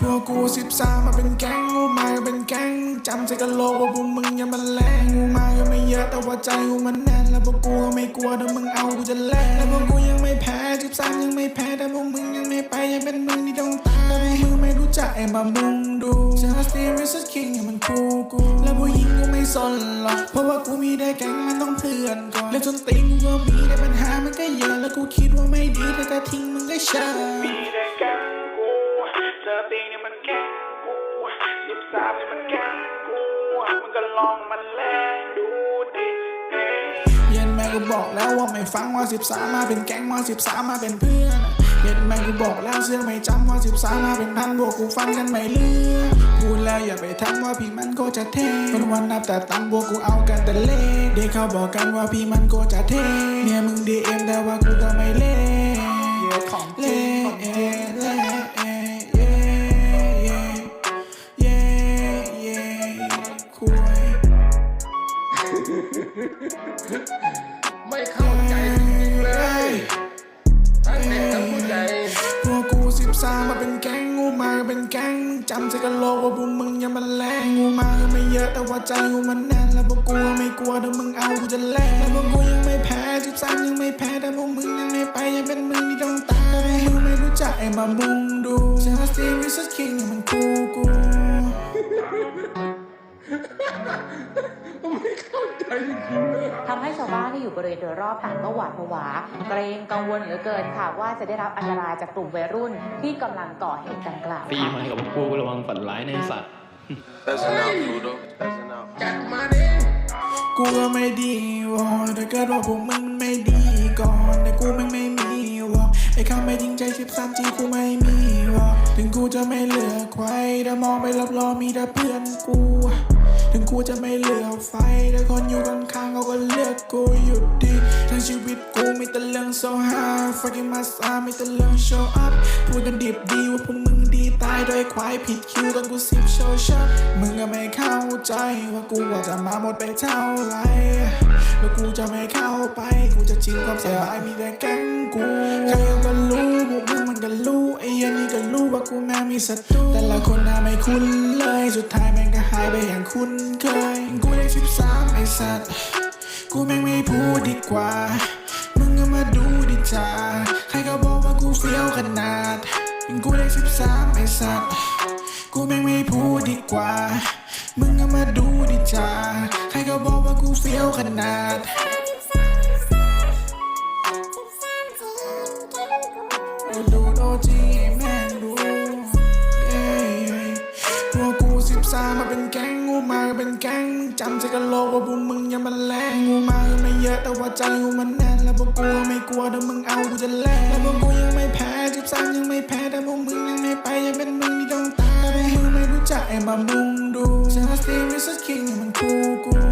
พวกกูสิบสามมาเป็นแก๊งกูมาเป็นแก๊งจำใจกันโลกว่าพวกมึงยังมาแรงกูมาก็ไม่เยอะแต่ว่าใจกูมันแน่นแล้วพวกกูไม่กลัวถ้ามึงเอากูจะแลกแล้วพวกกูยังไม่แพ้สิบสามยังไม่แพ้แต่พวกมึงยังไม่ไปยังเป็นมึงที่ต้องตายแต่พวกมึงไม่รู้จักไอ้มามึงดู Just the rich king ให้มันกูกูแล้วผู้หญิงกูไม่สนหรอกเพราะว่ากูมีได้แก๊งมันต้องเพื่อนก่อนแล้วจนติงกูก็มีได้เป็น ช่ามีได้แกงกูเธอตีนี่มันแกงกูสิบสามนี่มันแกงกูมึงก็ลองมันแลงดูดิเย็นแม่กูบอกแล้วว่าไม่ฟังว่าสิบสามมาเป็นแก๊งมาสิบสามมาเป็นเพื่อนเย็นแม่กูบอกแล้วเสื้อไม่จำว่าสิบสามมาเป็นพันบวกกูฟันกันไม่เลือกพูดแล้วอย่าไปทักว่าพี่มันก็จะเท่วันวันนับแต่ตังบวกกูเอากันแต่เล่เด็กเขาบอกกันว่าพี่มันก็จะเท่เนี่ยมึงดีเอ็มแต่ว่ากูก็ไม่เล่ เยอะของจริเล่งของจริงเล่เย่เย่เย่เย่คุยไม่เข้าใจจริงๆเลยทั้งเด็กทั้งผู้ใหญ่พวกกูสิบสามมาเป็นแก๊งงูมาก็เป็นแก๊งจำใจกันโลกว่าพวกมึงยังมันแรงงูมาก็ไม่เยอะแต่ว่าใจกูมันแน่นแล้วพวกกูก็ไม่กลัวถ้ามึงเอากูจะแลกแล้วพวกกูยังไม่ สิบสามยังไม่แพ้แต่พวกมึงยังไม่ไปยังเป็นมึงที่ต้องตายแต่พวกมึงไม่รู้จักไอ้มามุงดู Just the rich king เนี่ยมันกูกูไม่เข้าใจจริงๆเลยทำให้ชาวบ้านที่อยู่บริเวณโดยรอบต่างก็หวาดผวา เกรงกังวลเหลือเกินค่ะว่าจะได้รับอันตรายจากกลุ่มวัยรุ่นที่กำลังก่อเหตุดังกล่าวฟรีค่ะ มากับกูระวังฝันร้ายในะไอ้สัตว์ That's enough, Pluto. That's enough. จัดมาดิ กูก็ไม่ดีวอถ้าเกิดว่าพวกมึงมันไม่ดีก่อนแต่กูไม่ไม่มีวอไอ้คำไม่จริงใจสิบสามจีกูไม่มีวอถึงกูจะไม่เหลือใครแต่มองไปรอบๆมีแต่เพื่อนกู ถึงกูจะไม่เหลือไฟแต่คนอยู่ข้างๆเขาก็เลือกกูอยู่ดีทั้งชีวิตกูมีแต่เรื่อง so hard fucking my side มีแต่เรื่อง show up พูดกันดิบดีว่าพวกมึงดีตายโดยควายผิดคิวตอนกูสิบโชว์ช็อตมึงก็ไม่เข้าใจว่ากูว่าจะมาหมดไปเท่าไหรแล้วกูจะไม่เข้าไป กูจะชิงความสบายมีแต่แก๊งกู ว่ากูแม่งมีศัตรูแต่ละคนน่าไม่คุ้นเลย สุดท้ายแม่งก็หายไปอย่างคุ้นเคย กูได้สิบสามไอ้สัตว์ กูแม่งไม่พูดดีกว่า มึงก็มาดูดิจ้าใครก็บอกว่ากูเฟี้ยวขนาด กูได้สิบสามไอ้สัตว์ กูแม่งไม่พูดดีกว่า มึงก็มาดูดิจ้าใครก็บอกว่ากูเฟี้ยวขนาดกูดูโอจี มาเป็นแก๊งงูมาเป็นแก๊งจำใส่กันโลว่าบุญมึงยังมาแรงงูมาไม่เยอะแต่ว่าใจงูมันแน่นแล้วพวกกูไม่กลัวถ้ามึงเอากูจะแลกแล้วพวกกูยังไม่แพ้จิบสามยังไม่แพ้แต่พวกมึงยังไม่ไปยังเป็นมึงที่ต้องตายแต่พวกมึงไม่รู้ใจมามุงดู Just be Mr. King มันกูกู